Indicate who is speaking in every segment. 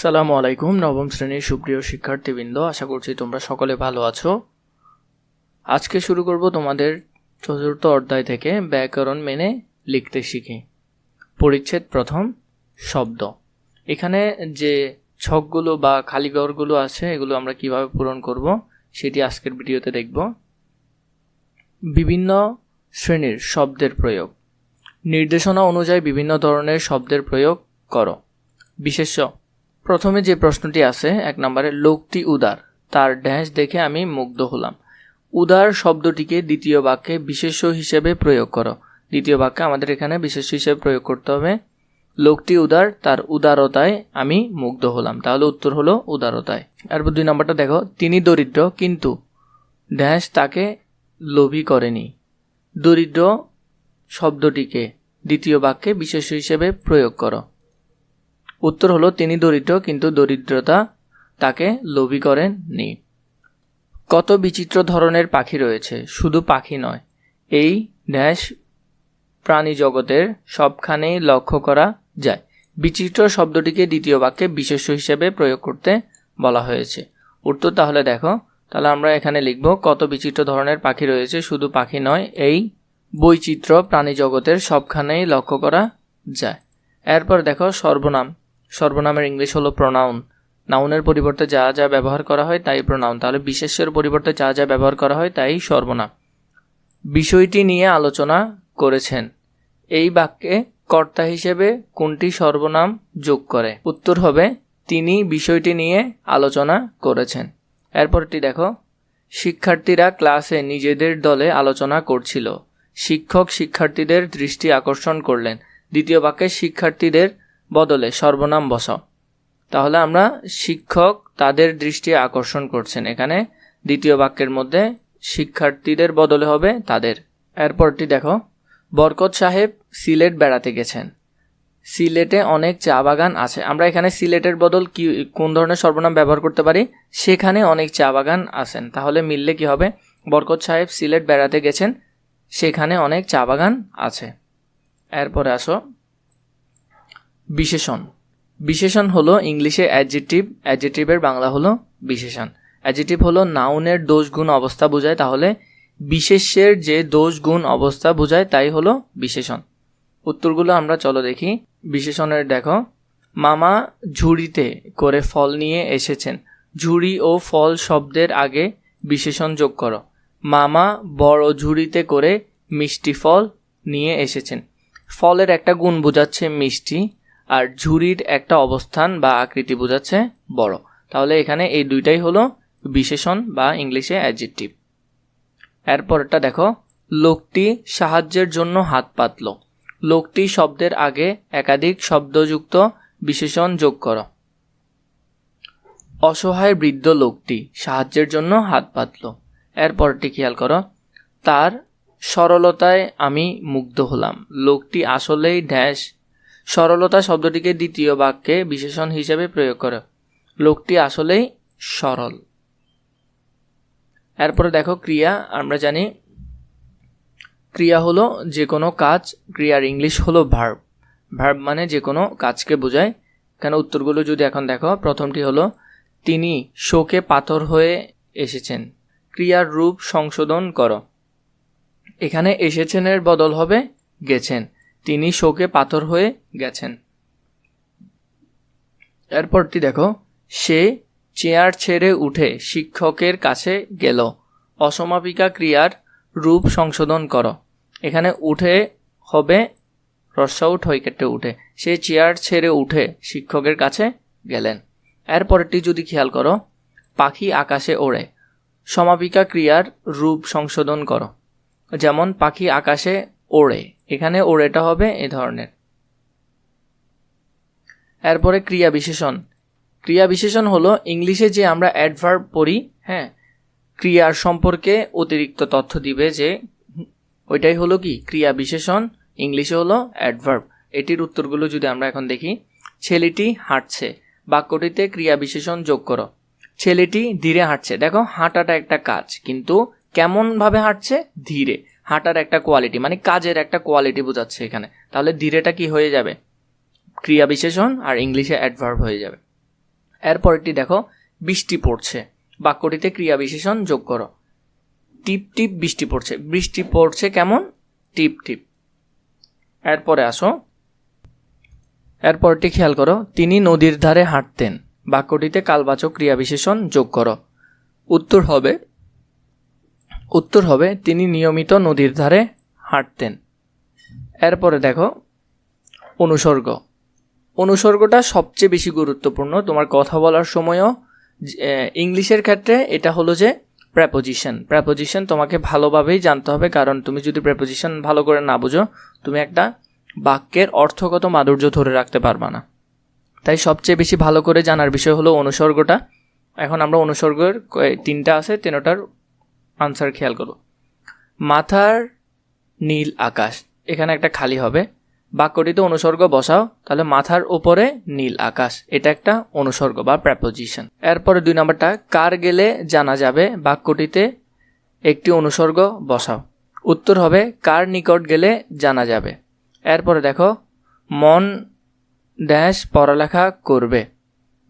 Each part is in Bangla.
Speaker 1: সালামু আলাইকুম, নবম শ্রেণির সুপ্রিয় শিক্ষার্থীবৃন্দ। আশা করছি তোমরা সকলে ভালো আছো। আজকে শুরু করব তোমাদের চতুর্থ অধ্যায় থেকে ব্যাকরণ মেনে লিখতে শিখি। পরিচ্ছেদ প্রথম, শব্দ। এখানে যে ছকগুলো বা খালি ঘরগুলো আছে, এগুলো আমরা কীভাবে পূরণ করব, সেটি আজকের ভিডিওতে দেখব। বিভিন্ন শ্রেণির শব্দের প্রয়োগ। নির্দেশনা অনুযায়ী বিভিন্ন ধরনের শব্দের প্রয়োগ করো। বিশেষ্য প্রথমে যে প্রশ্নটি আছে, এক নম্বরে, লোকটি উদার। তার ড্যাশ দেখে আমি মুগ্ধ হলাম। উদার শব্দটিকে দ্বিতীয় বাক্যে বিশেষ্য হিসেবে প্রয়োগ করো। দ্বিতীয় বাক্যে আমাদের এখানে বিশেষ্য হিসেবে প্রয়োগ করতে হবে, লোকটি উদার, তার উদারতায় আমি মুগ্ধ হলাম। তাহলে উত্তর হলো উদারতায়। এরপর দুই নম্বরটা দেখো, তিনি দরিদ্র, কিন্তু ড্যাশ তাকে লোভী করেনি। দরিদ্র শব্দটিকে দ্বিতীয় বাক্যে বিশেষ্য হিসেবে প্রয়োগ করো। উত্তর হলো, তিনি দরিদ্র, কিন্তু দরিদ্রতা তাকে লোভী করেননি কত বিচিত্র ধরনের পাখি রয়েছে, শুধু পাখি নয়, এই ড্যাশ প্রাণী জগতের সবখানেই লক্ষ্য করা যায়। বিচিত্র শব্দটিকে দ্বিতীয় বাক্যে বিশেষ্য হিসেবে প্রয়োগ করতে বলা হয়েছে। উত্তর তাহলে দেখো, তাহলে আমরা এখানে লিখব, কত বিচিত্র ধরনের পাখি রয়েছে, শুধু পাখি নয়, এই বৈচিত্র্য প্রাণী জগতের সবখানেই লক্ষ্য করা যায়। এরপর দেখো, সর্বনাম। সর্বনামের ইংলিশ হলো প্রনাউন নাউনের পরিবর্তে যা যা ব্যবহার করা হয় তাই প্রনাউন তাহলে বিশেষের পরিবর্তে যা যা ব্যবহার করা হয় তাই সর্বনাম। বিষয়টি নিয়ে আলোচনা করেছেন। এই বাক্যে কর্তা হিসেবে কোনটি সর্বনাম যোগ করে? উত্তর হবে, তিনি বিষয়টি নিয়ে আলোচনা করেছেন। এরপরটি দেখো, শিক্ষার্থীরা ক্লাসে নিজেদের দলে আলোচনা করছিল। শিক্ষক শিক্ষার্থীদের দৃষ্টি আকর্ষণ করলেন। দ্বিতীয় বাক্যে শিক্ষার্থীদের বদলে সর্বনাম বসাও তাহলে আমরা শিক্ষক তাদের দৃষ্টি আকর্ষণ করছেন। এখানে দ্বিতীয় বাক্যের মধ্যে শিক্ষার্থীদের বদলে হবে তাদের। এরপরটি দেখো, বরকত সাহেব সিলেট বেড়াতে গেছেন। সিলেটে অনেক চা বাগান আছে। আমরা এখানে সিলেটের বদল কি, কোন ধরনের সর্বনাম ব্যবহার করতে পারি? সেখানে অনেক চা বাগান আছেন। তাহলে মিললে কি হবে? বরকত সাহেব সিলেট বেড়াতে গেছেন, সেখানে অনেক চা বাগান আছে। এরপরে আসো বিশেষণ। বিশেষণ হলো ইংলিশে অ্যাডজেটিভ অ্যাডজেটিভের বাংলা হলো বিশেষণ। অ্যাডজেটিভ হলো নাউনের দোষ গুণ অবস্থা বোঝায়, তাহলে বিশেষের যে দোষ গুণ অবস্থা বোঝায়, তাই হলো বিশেষণ। উত্তরগুলো আমরা চলো দেখি। বিশেষণের দেখো, মামা ঝুড়িতে করে ফল নিয়ে এসেছেন। ঝুড়ি ও ফল শব্দের আগে বিশেষণ যোগ করো। মামা বড় ঝুড়িতে করে মিষ্টি ফল নিয়ে এসেছেন। ফলের একটা গুণ বোঝাচ্ছে মিষ্টি। আর ঝুড়ির একটা অবস্থান বা আকৃতি বোঝাচ্ছে বড়। তাহলে এখানে এই দুইটাই হলো বিশেষণ বা ইংলিশে অ্যাডজেক্টিভ এরপরটা দেখো, লোকটি সাহায্যের জন্য হাত পাতল। লোকটি শব্দের আগে একাধিক শব্দযুক্ত বিশেষণ যোগ করো। অসহায় বৃদ্ধ লোকটি সাহায্যের জন্য হাত পাতল। এরপরটি খেয়াল করো, তার সরলতায় আমি মুগ্ধ হলাম। লোকটি আসলেই ড্যাশ সরলতা শব্দটিকে দ্বিতীয় বাক্যে বিশেষণ হিসেবে প্রয়োগ করে। লোকটি আসলেই সরল। এরপরে দেখো, ক্রিয়া, আমরা জানি ক্রিয়া হলো যে কোনো কাজ, ক্রিয়ার ইংলিশ হলো ভার্ব ভার্ব মানে যে কোনো কাজকে বোঝায়। কেন? উত্তরগুলো যদি এখন দেখো, প্রথমটি হলো, তিনি শোকে পাথর হয়ে এসেছেন। ক্রিয়ার রূপ সংশোধন করো। এখানে এসেছেনের বদল হবে গেছেন। তিনি শোকে পাথর হয়ে গেছেন। এরপরটি দেখো, সে চেয়ার ছেড়ে উঠে শিক্ষকের কাছে গেল। অসমাপিকা ক্রিয়ার রূপ সংশোধন করো। এখানে উঠে হবে হয়ে কেটে উঠে। সে চেয়ার ছেড়ে উঠে শিক্ষকের কাছে গেলেন। এরপরটি যদি খেয়াল করো, পাখি আকাশে ওড়ে। সমাপিকা ক্রিয়ার রূপ সংশোধন করো। যেমন পাখি আকাশে ওড়ে। এখানে ওর এটা হবে এ ধরনের। এরপরে ক্রিয়া বিশেষণ। ক্রিয়া বিশেষণ হলো ইংলিশে যে আমরা অ্যাডভার্ব পড়ি হ্যাঁ ক্রিয়ার সম্পর্কে অতিরিক্ত তথ্য দিবে যে, ওইটাই হলো কি? ক্রিয়া বিশেষণ, ইংলিশে হলো অ্যাডভার্ব এটির উত্তরগুলো যদি আমরা এখন দেখি, ছেলেটি হাঁটছে, বাক্যটিতে ক্রিয়া বিশেষণ যোগ করো। ছেলেটি ধীরে হাঁটছে। দেখো, হাঁটাটা একটা কাজ, কিন্তু কেমনভাবে হাঁটছে? ধীরে। হাঁটার একটা কোয়ালিটি মানে কাজের একটা কোয়ালিটি বোঝাচ্ছে এখানে। তাহলে ধীরেটা কি হয়ে যাবে? ক্রিয়া বিশেষণ আর ইংলিশে অ্যাডভার্ব হয়ে যাবে। এরপরটি দেখো, বৃষ্টি পড়ছে। বাক্যটিতে ক্রিয়া বিশেষণ যোগ করো। টিপ টিপ বৃষ্টি পড়ছে। বৃষ্টি পড়ছে কেমন? টিপ টিপ। এরপরে আসো। এরপরটি খেয়াল করো, তিনি নদীর ধারে হাঁটতেন। বাক্যটিতে কালবাচক ক্রিয়া বিশেষণ যোগ করো। উত্তর হবে উত্তর হবে, তিনি নিয়মিত নদীর ধারে হাঁটতেন। এরপরে দেখো, অনুসর্গ। অনুসর্গটা সবচেয়ে বেশি গুরুত্বপূর্ণ। তোমার কথা বলার সময়ও ইংলিশের ক্ষেত্রে এটা হলো যে প্রেপোজিশন প্রেপোজিশন তোমাকে ভালোভাবেই জানতে হবে, কারণ তুমি যদি প্রেপোজিশন ভালো করে না বুঝো, তুমি একটা বাক্যের অর্থগত মাধুর্য ধরে রাখতে পারবা না। তাই সবচেয়ে বেশি ভালো করে জানার বিষয় হলো অনুসর্গটা। এখন আমরা অনুসর্গের তিনটা আছে, তিনটার আনসার খেয়াল করো। মাথার নীল আকাশ। এখানে একটা খালি হবে। বাক্যটিতে অনুসর্গ বসাও, তাহলে মাথার উপরে নীল আকাশ। এটা একটা অনুসর্গ বা প্রেপোজিশন এরপরে দুই নম্বরটা, কার গেলে জানা যাবে? বাক্যটিতে একটি অনুসর্গ বসাও। উত্তর হবে, কার নিকট গেলে জানা যাবে। এরপরে দেখো, মন ড্যাশ পড়ালেখা করবে।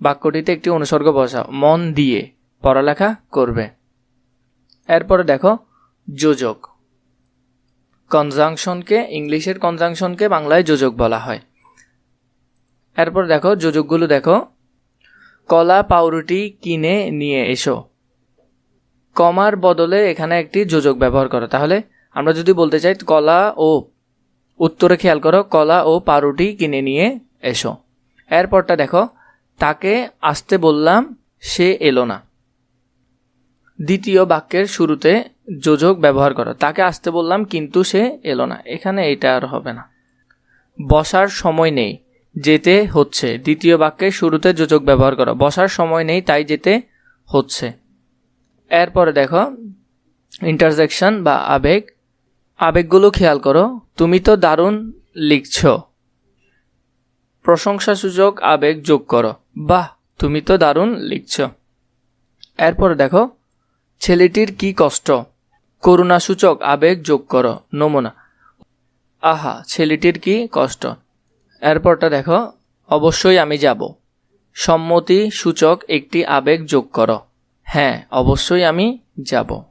Speaker 1: বাক্যটিতে একটি অনুসর্গ বসাও, মন দিয়ে পড়ালেখা করবে। এরপরে দেখো, যোজক। কনজাংশনকে ইংলিশের কনজাংশনকে বাংলায় যোজক বলা হয়। এরপর দেখো, যোজকগুলো দেখো। কলা, পাউরুটি কিনে নিয়ে এসো। কমার বদলে এখানে একটি যোজক ব্যবহার করো। তাহলে আমরা যদি বলতে চাই, কলা ও, উত্তরে খেয়াল করো, কলা ও পাউরুটি কিনে নিয়ে এসো। এরপরটা দেখো, তাকে আসতে বললাম, সে এলো না। দ্বিতীয় বাক্যের শুরুতে যোজক ব্যবহার করো। তাকে আসতে বললাম, কিন্তু সে এলো না। এখানে এটা আর হবে না। বসার সময় নেই, যেতে হচ্ছে। দ্বিতীয় বাক্যের শুরুতে যোজক ব্যবহার করো। বসার সময় নেই, তাই যেতে হচ্ছে। এরপরে দেখো ইন্টারজেকশন বা আবেগ। আবেগগুলো খেয়াল করো। তুমি তো দারুণ লিখছ। প্রশংসাসূচক আবেগ যোগ করো। বাহ, তুমি তো দারুণ লিখছ। এরপরে দেখো ছেলেটির কি কষ্ট? করুণাসূচক আবেগ যোগ করো, নমুনা। আহা, ছেলেটির কি কষ্ট? এরপরটা দেখো, অবশ্যই আমি যাব। সম্মতি সূচক একটি আবেগ যোগ করো। হ্যাঁ অবশ্যই আমি যাব।